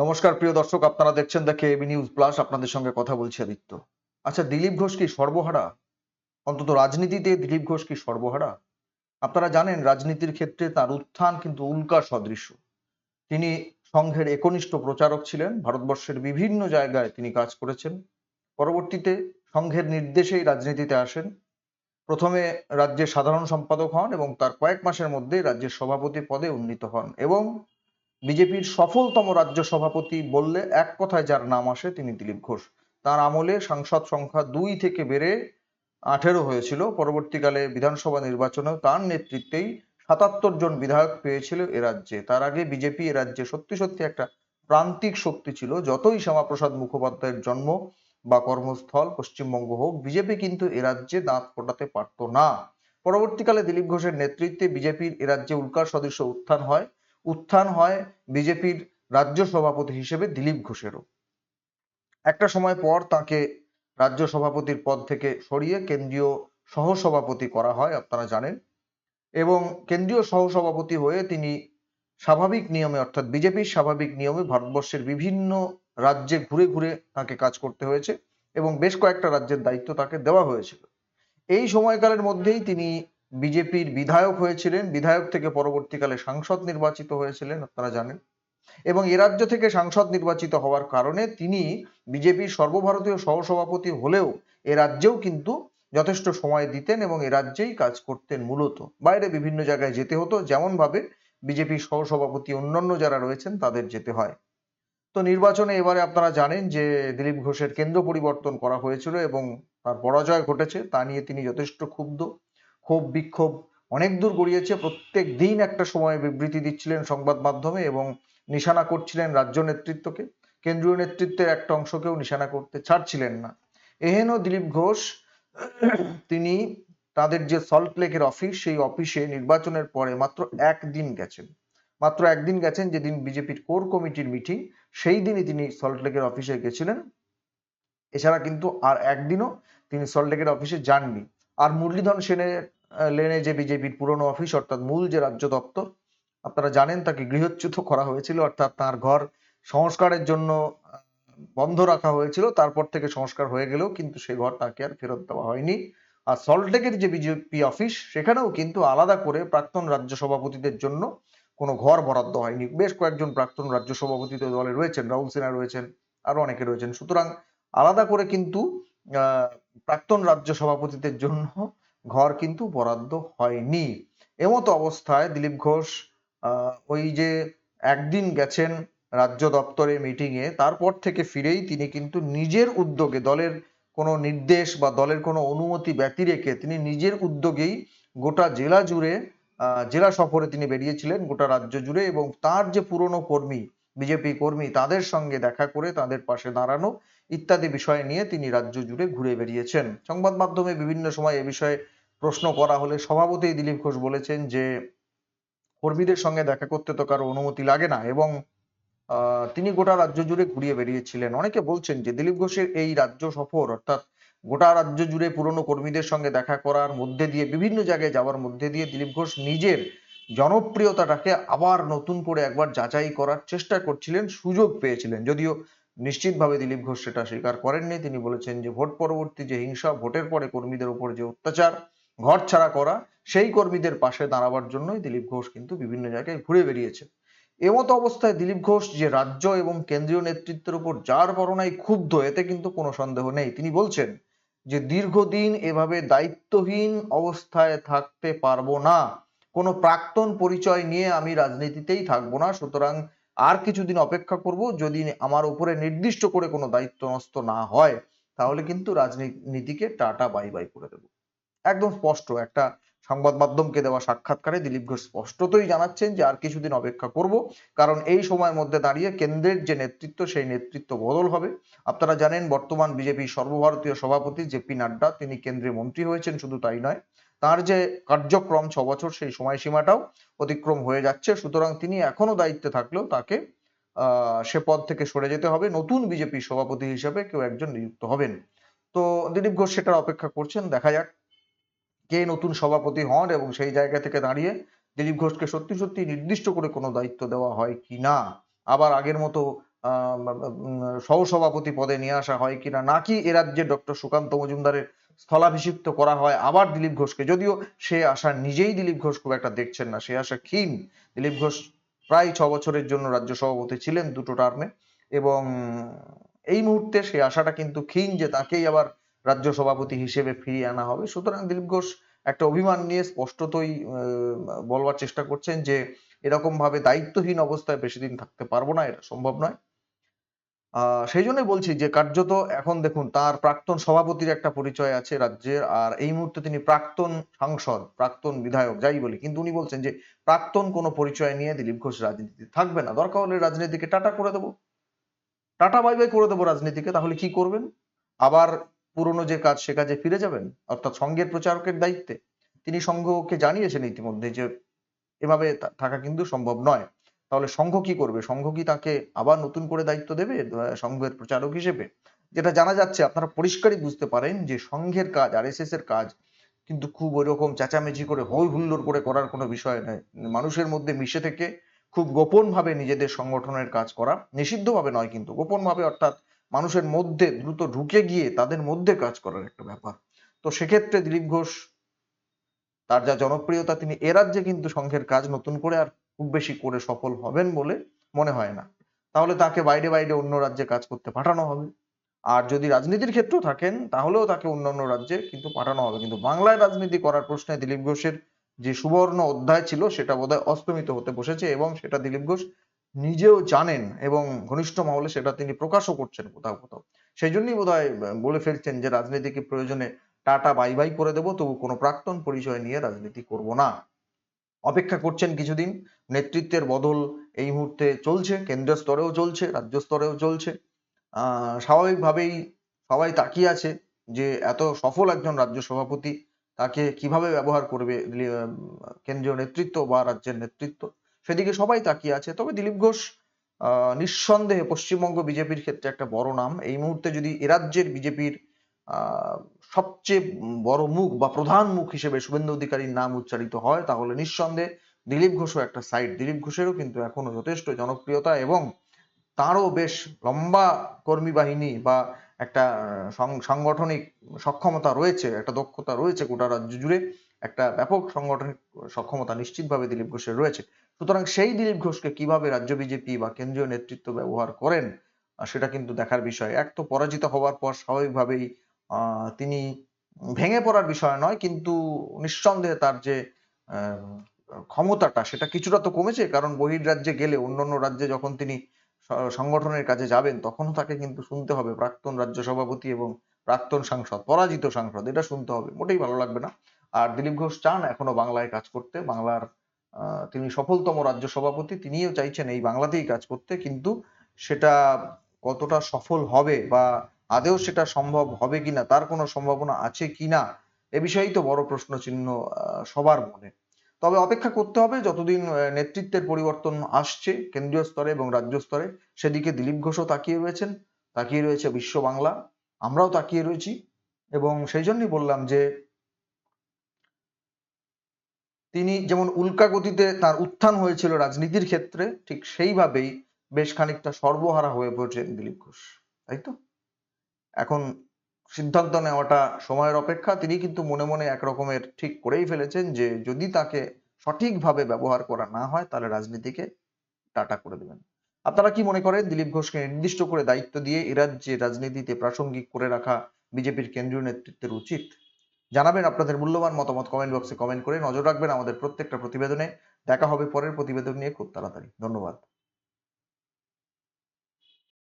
নমস্কার, প্রিয় দর্শক, আপনারা দেখছেন দেখে এবি নিউজ প্লাস। আপনাদের সঙ্গে কথা বলছি আদিত্য। আচ্ছা দিলীপ ঘোষ কি সর্বহারা? অন্তত রাজনীতিতে দিলীপ ঘোষ কি সর্বহারা? আপনারা জানেন, রাজনীতির ক্ষেত্রে তার উত্থান কিন্তু উল্কা সদৃশ্য তিনি সংঘের একনিষ্ঠ প্রচারক ছিলেন। ভারতবর্ষের বিভিন্ন জায়গায় তিনি কাজ করেছেন। পরবর্তীতে সংঘের নির্দেশেই রাজনীতিতে আসেন। প্রথমে রাজ্যের সাধারণ সম্পাদক হন এবং তার কয়েক মাসের মধ্যে রাজ্যের সভাপতি পদে উন্নীত হন এবং বিজেপির সফলতম রাজ্য সভাপতি বললে এক কথায় যার নাম আসে তিনি দিলীপ ঘোষ। তার আমলে সাংসদ সংখ্যা দুই থেকে বেড়ে আঠেরো হয়েছিল। পরবর্তীকালে বিধানসভা নির্বাচনেও তার নেতৃত্বেই সাতাত্তর জন বিধায়ক পেয়েছিল এ রাজ্যে। তার আগে বিজেপি এ রাজ্যে সত্যি সত্যি একটা প্রান্তিক শক্তি ছিল। যতই শ্যামাপ্রসাদ মুখোপাধ্যায়ের জন্ম বা কর্মস্থল, পশ্চিমবঙ্গ হোক, বিজেপি কিন্তু এ রাজ্যে দাঁত ফোটাতে পারতো না। পরবর্তীকালে দিলীপ ঘোষের নেতৃত্বে বিজেপির এ রাজ্যে উল্কার সদৃশ উত্থান হয়। উত্থান হয় বিজেপির রাজ্য সভাপতি হিসেবে দিলীপ ঘোষেরও। একটা সময় পর তাকে রাজ্য সভাপতির পদ থেকে সরিয়ে কেন্দ্রীয় সহসভাপতি করা হয়, আপনারা জানেন। এবং কেন্দ্রীয় সহসভাপতি হয়ে তিনি স্বাভাবিক নিয়মে, অর্থাৎ বিজেপির স্বাভাবিক নিয়মে ভারতবর্ষের বিভিন্ন রাজ্যে ঘুরে ঘুরে তাকে কাজ করতে হয়েছে এবং বেশ কয়েকটা রাজ্যের দায়িত্ব তাকে দেওয়া হয়েছিল। এই সময়কালের মধ্যেই তিনি বিজেপির বিধায়ক হয়েছিলেন, বিধায়ক থেকে পরবর্তীকালে সাংসদ নির্বাচিত হয়েছিলেন, আপনারা জানেন। এবং এ রাজ্য থেকে সাংসদ নির্বাচিত হওয়ার কারণে তিনি বিজেপির সর্বভারতীয় সহসভাপতি হলেও এ রাজ্যেও কিন্তু যথেষ্ট সময় দিতেন এবং এ রাজ্যেই কাজ করতেন মূলত। বাইরে বিভিন্ন জায়গায় যেতে হতো যেমন ভাবে বিজেপির সহসভাপতি অন্যান্য যারা রয়েছেন তাদের যেতে হয়। তো নির্বাচনে এবারে আপনারা জানেন যে দিলীপ ঘোষের কেন্দ্র পরিবর্তন করা হয়েছিল এবং তার পরাজয় ঘটেছে, তা নিয়ে তিনি যথেষ্ট ক্ষুব্ধ। ক্ষোভ, বিক্ষোভ অনেক দূর গড়িয়েছে। প্রত্যেক দিন একটা সময় বিবৃতি দিচ্ছিলেন সংবাদ মাধ্যমে এবং নিশানা করছিলেন রাজ্য নেতৃত্বকে। কেন্দ্রীয় নেতৃত্বের একটা অংশকেও নিশানা করতে ছাড়ছিলেন না। এহেন দিলীপ ঘোষ, তিনি তাদের যে সল্ট লেকের অফিস, সেই অফিসে নির্বাচনের পরে মাত্র একদিন গেছেন। মাত্র একদিন গেছেন যেদিন বিজেপির কোর কমিটির মিটিং, সেই দিনই তিনি সল্ট লেকের অফিসে গেছিলেন। এছাড়া কিন্তু আর একদিনও তিনি সল্ট লেকের অফিসে যাননি। আর মুরলীধর সেনের লেনে যে বিজেপির পুরনো অফিস অর্থাৎ মূল যে রাজ্য দপ্তর, আপনারা জানেন তাকে গৃহচ্যুত করা হয়েছিল, অর্থাৎ তার ঘর সংস্কারের জন্য বন্ধ রাখা হয়েছিল, তারপর থেকে সংস্কার হয়ে গেলেও কিন্তু সেই ঘর তাকে আর ফেরত দেওয়া হয়নি। আর সল্টলেকের যে বিজেপি অফিস সেখানেও কিন্তু আলাদা করে প্রাক্তন রাজ্য সভাপতিদের জন্য কোনো ঘর বরাদ্দ হয়নি। বেশ কয়েকজন প্রাক্তন রাজ্য সভাপতি দলে রয়েছেন, রাহুল সিনহা রয়েছেন, আরও অনেকে রয়েছেন। সুতরাং আলাদা করে কিন্তু প্রাক্তন রাজ্য সভাপতিদের জন্য ঘর কিন্তু বরাদ্দ হয়নি। এমতো অবস্থায় দিলীপ ঘোষ ওই যে একদিন গেছেন রাজ্য দপ্তরে মিটিং এ, তারপর থেকে ফিরেই তিনি কিন্তু নিজের উদ্যোগে, দলের কোনো নির্দেশ বা দলের কোনো অনুমতি ব্যতি রেখে তিনি নিজের উদ্যোগেই গোটা জেলা জুড়ে জেলা সফরে তিনি বেরিয়েছিলেন গোটা রাজ্য জুড়ে এবং তার যে পুরনো কর্মী বিজেপি কর্মী তাদের সঙ্গে দেখা করে তাদের পাশে দাঁড়ানো ইত্যাদি বিষয় নিয়ে তিনি রাজ্য জুড়ে ঘুরে বেরিয়েছেন সংবাদ মাধ্যমে বিভিন্ন সময় এ বিষয়ে প্রশ্ন করা হলে সভাপতি দিলীপ ঘোষ বলেছেন যে, কর্মীদের সঙ্গে দেখা করতে তো কারও অনুমতি লাগে না এবং তিনি গোটা রাজ্য জুড়ে ঘুরিয়ে বেরিয়েছিলেন অনেকে বলছেন যে, দিলীপ ঘোষের এই রাজ্য সফর, অর্থাৎ গোটা রাজ্য জুড়ে পুরনো কর্মীদের সঙ্গে দেখা করার মধ্যে দিয়ে, বিভিন্ন জায়গায় যাওয়ার মধ্যে দিয়ে দিলীপ ঘোষ নিজের জনপ্রিয়তাটাকে আবার নতুন করে একবার যাচাই করার চেষ্টা করছিলেন, সুযোগ পেয়েছিলেন। যদিও নিশ্চিতভাবে দিলীপ ঘোষ সেটা স্বীকার করেননি। তিনি বলেছেন যে, ভোট পরবর্তী যে হিংসা, ভোটের পরে কর্মীদের উপর যে অত্যাচার, ঘর ছাড়া করা, সেই কর্মীদের পাশে দাঁড়াবার জন্যই দিলীপ ঘোষ কিন্তু বিভিন্ন জায়গায় ঘুরে বেরিয়েছে এমতো অবস্থায় দিলীপ ঘোষ যে রাজ্য এবং কেন্দ্রীয় নেতৃত্বের উপর যার বরণাই ক্ষুব্ধ, এতে কিন্তু কোনো সন্দেহ নেই। তিনি বলছেন যে, দীর্ঘদিন এভাবে দায়িত্বহীন অবস্থায় থাকতে পারব না। কোনো প্রাক্তন পরিচয় নিয়ে আমি রাজনীতিতেই থাকব না। সুতরাং আর কিছুদিন অপেক্ষা করব। যদি আমার উপরে নির্দিষ্ট করে কোনো দায়িত্ব না হয়, তাহলে কিন্তু রাজনীতিকে টাটা বাই বাই করে দেবো। একদম স্পষ্ট। একটা সংবাদ মাধ্যমকে দেওয়া সাক্ষাৎকারে দিলীপ ঘোষ স্পষ্টতই জানাচ্ছেন যে আর কিছুদিন অপেক্ষা করব। কারণ এই সময়ের মধ্যে দাঁড়িয়ে কেন্দ্রের যে নেতৃত্ব, সেই নেতৃত্ব বদল হবে। আপনারা জানেন, বর্তমান বিজেপির সর্বভারতীয় সভাপতি জেপি নাড্ডা, তিনি কেন্দ্রীয় মন্ত্রী হয়েছেন, শুধু তাই নয়। তার যে কার্যক্রম ছ বছর সেই সময়সীমাটাও অতিক্রম হয়ে যাচ্ছে। সুতরাং তিনি এখনও দায়িত্বে থাকলেও তাকে সে পদ থেকে সরে যেতে হবে। নতুন বিজেপি সভাপতি হিসেবে কেউ একজন নিযুক্ত হবেন। তো দিলীপ ঘোষ সেটার অপেক্ষা করছেন, দেখা যাক কে নতুন সভাপতি হন এবং সেই জায়গা থেকে দাঁড়িয়ে দিলীপ ঘোষকে সত্যি সত্যি নির্দিষ্ট করে কোনো দায়িত্ব দেওয়া হয় কি না? আবার আগের মতো সহসভাপতি পদে নিয়ে আসা হয় কিনা নাকি এ রাজ্যে ডক্টর সুকান্ত মজুমদারের স্থলাভিষিক্ত করা হয় আবার দিলীপ ঘোষকে। যদিও সে আশা নিজেই দিলীপ ঘোষ খুব একটা দেখছেন না, সে আশা ক্ষীণ। দিলীপ ঘোষ প্রায় ছ বছরের জন্য রাজ্য সভাপতি ছিলেন দুটো টার্মে এবং এই মুহূর্তে সে আশাটা কিন্তু ক্ষীণ যে তাকেই আবার রাজ্য সভাপতি হিসেবে ফিরিয়ে আনা হবে। সুতরাং দিলীপ ঘোষ একটা অভিমান নিয়ে স্পষ্টতই বলবার চেষ্টা করছেন যে এরকম ভাবে দায়িত্বহীন অবস্থায় বেশি দিন থাকতে পারব না, এটা সম্ভব নয়। সেই জন্যই বলছি যে কার্যত এখন দেখুন, তার প্রাক্তন সভাপতির একটা পরিচয় আছে রাজ্যের, আর এই মুহূর্তে তিনি প্রাক্তন সাংসদ, প্রাক্তন বিধায়ক, যাই বলি। কিন্তু উনি বলছেন যে প্রাক্তন কোনো পরিচয় নিয়ে দিলীপ ঘোষ রাজনীতিতে থাকবে না। দরকার হলে রাজনীতিকে টাটা করে দেবো। টাটা বাই বাই করে দেবো রাজনীতিকে, তাহলে কি করবেন? আবার পুরনো যে কাজ, সে কাজে ফিরে যাবেন? অর্থাৎ সংঘের প্রচারকের দায়িত্বে। তিনি সংঘকে জানিয়েছেন ইতিমধ্যে যে এভাবে থাকা কিন্তু সম্ভব নয়। তাহলে সংঘ কি করবে? সংঘ কি তাকে আবার নতুন করে দায়িত্ব দেবে? সংঘের প্রচারক হিসেবে? যেটা জানা যাচ্ছে, আপনারা পরিষ্কারই বুঝতে পারেন যে সংঘের কাজ আর এর কাজ কিন্তু খুব ওইরকম চেঁচামেচি করে, হই হুল্লোড় করে করার কোনো বিষয় নয়। মানুষের মধ্যে মিশে থেকে খুব গোপন ভাবে নিজেদের সংগঠনের কাজ করা নিষিদ্ধ ভাবে নয় কিন্তু। গোপন ভাবে অর্থাৎ মানুষের মধ্যে দ্রুত ঢুকে গিয়ে তাদের মধ্যে কাজ করার একটা ব্যাপার। তো সেক্ষেত্রে দিলীপ ঘোষ, তার যা জনপ্রিয়তা, তিনি এ রাজ্যে কিন্তু সংঘের কাজ নতুন করে আর খুব বেশি করে সফল হবেন বলে মনে হয় না। তাহলে তাকে বাইরে বাইরে অন্য রাজ্যে কাজ করতে পাঠানো হবে। আর যদি রাজনীতির ক্ষেত্রেও থাকেন, তাহলেও তাকে অন্যান্য রাজ্যে কিন্তু পাঠানো হবে। কিন্তু বাংলায় রাজনীতি করার প্রশ্নে দিলীপ ঘোষের যে সুবর্ণ অধ্যায় ছিল, সেটা বোধহয় অস্তমিত হতে বসেছে এবং সেটা দিলীপ ঘোষ নিজেও জানেন এবং ঘনিষ্ঠ মহলে সেটা তিনি প্রকাশও করছেন কোথাও কোথাও। সেই জন্যই বোধহয় বলে ফেলছেন যে, রাজনীতিকে প্রয়োজনে টাটা বাই বাই করে দেবো, তবু কোনো প্রাক্তন পরিচয় নিয়ে রাজনীতি করব না। অপেক্ষা করছেন কিছুদিন। নেতৃত্বের বদল এই মুহূর্তে চলছে, কেন্দ্রীয় স্তরেও চলছে, রাজ্য স্তরেও চলছে। স্বাভাবিকভাবেই সবাই তাকিয়ে আছে যে এত সফল একজন রাজ্য সভাপতি তাকে কীভাবে ব্যবহার করবে কেন্দ্রীয় নেতৃত্ব বা রাজ্যের নেতৃত্ব। সেদিকে সবাই তাকিয়ে আছে। তবে দিলীপ ঘোষ নিঃসন্দেহে পশ্চিমবঙ্গ বিজেপির ক্ষেত্রে একটা বড় নাম। এই মুহূর্তে যদি এ রাজ্যের বিজেপির সবচেয়ে বড় মুখ বা প্রধান মুখ হিসেবে শুভেন্দু অধিকারীর নাম উচ্চারিত হয়, তাহলে নিঃসন্দেহে দিলীপ ঘোষও একটা সাইড দিলীপ ঘোষেরও কিন্তু এখনও যথেষ্ট জনপ্রিয়তা এবং তারও বেশ লম্বা কর্মী বাহিনী বা একটা সাংগঠনিক সক্ষমতা রয়েছে, একটা দক্ষতা রয়েছে গোটা রাজ্য জুড়ে, একটা ব্যাপক সাংগঠনিক সক্ষমতা নিশ্চিতভাবে দিলীপ ঘোষের রয়েছে। সুতরাং সেই দিলীপ ঘোষকে কীভাবে রাজ্য বিজেপি বা কেন্দ্রীয় নেতৃত্ব ব্যবহার করেন সেটা কিন্তু দেখার বিষয়। এক তো পরাজিত হওয়ার পর স্বাভাবিকভাবেই তিনি ভেঙে পড়ার বিষয় নয়, কিন্তু নিঃসন্দেহে তার যে ক্ষমতাটা সেটা কিছুটা তো কমেছে, কারণ বহির্রাজ্যে গেলে অন্যান্য রাজ্যে যখন তিনি সংগঠনের কাজে যাবেন, তখনও তাকে কিন্তু শুনতে হবে। প্রাক্তন রাজ্য সভাপতি এবং প্রাক্তন সাংসদ, পরাজিত সাংসদ, এটা শুনতে হবে। মোটেই ভালো লাগবে না। আর দিলীপ ঘোষ চান এখনও বাংলায় কাজ করতে। বাংলার তিনি সফলতম রাজ্য সভাপতি, তিনিও চাইছেন এই বাংলাতেই কাজ করতে, কিন্তু সেটা কতটা সফল হবে বা আদেও সেটা সম্ভব হবে কিনা, তার কোনো সম্ভাবনা আছে কিনা, এ বিষয়েই তো বড় প্রশ্ন চিহ্ন সবার মনে। তবে অপেক্ষা করতে হবে যতদিন নেতৃত্বের পরিবর্তন আসছে কেন্দ্রীয় স্তরে এবং রাজ্য স্তরে, সেদিকে দিলীপ ঘোষও তাকিয়ে রয়েছেন, তাকিয়ে রয়েছে বিশ্ব বাংলা, আমরাও তাকিয়ে রয়েছি এবং সেই জন্যই বললাম যে, তিনি যেমন উল্কা গতিতে তার উত্থান হয়েছিল রাজনীতির ক্ষেত্রে, ঠিক সেইভাবেই বেশ খানিকটা সর্বহারা হয়ে পড়েছেন দিলীপ ঘোষ, তাই তো? এখন সিদ্ধান্ত নেওয়াটা সময়ের অপেক্ষা। তিনি কিন্তু মনে মনে এক রকমের ঠিক করেই ফেলেছেন যে, যদি তাকে সঠিকভাবে ব্যবহার করা না হয়, তাহলে রাজনীতিকে টাটা করে দেবেন। আপনারা কি মনে করেন? দিলীপ ঘোষকে নির্দিষ্ট করে দায়িত্ব দিয়ে এরাজ্যে রাজনীতিতে প্রাসঙ্গিক করে রাখা বিজেপির কেন্দ্রীয় নেতৃত্বের উচিত? জানাবেন আপনাদের মূল্যবান মতামত কমেন্ট বক্সে কমেন্ট করে। নজর রাখবেন আমাদের প্রত্যেকটা প্রতিবেদনে। দেখা হবে পরের প্রতিবেদন নিয়ে খুব তাড়াতাড়ি। ধন্যবাদ।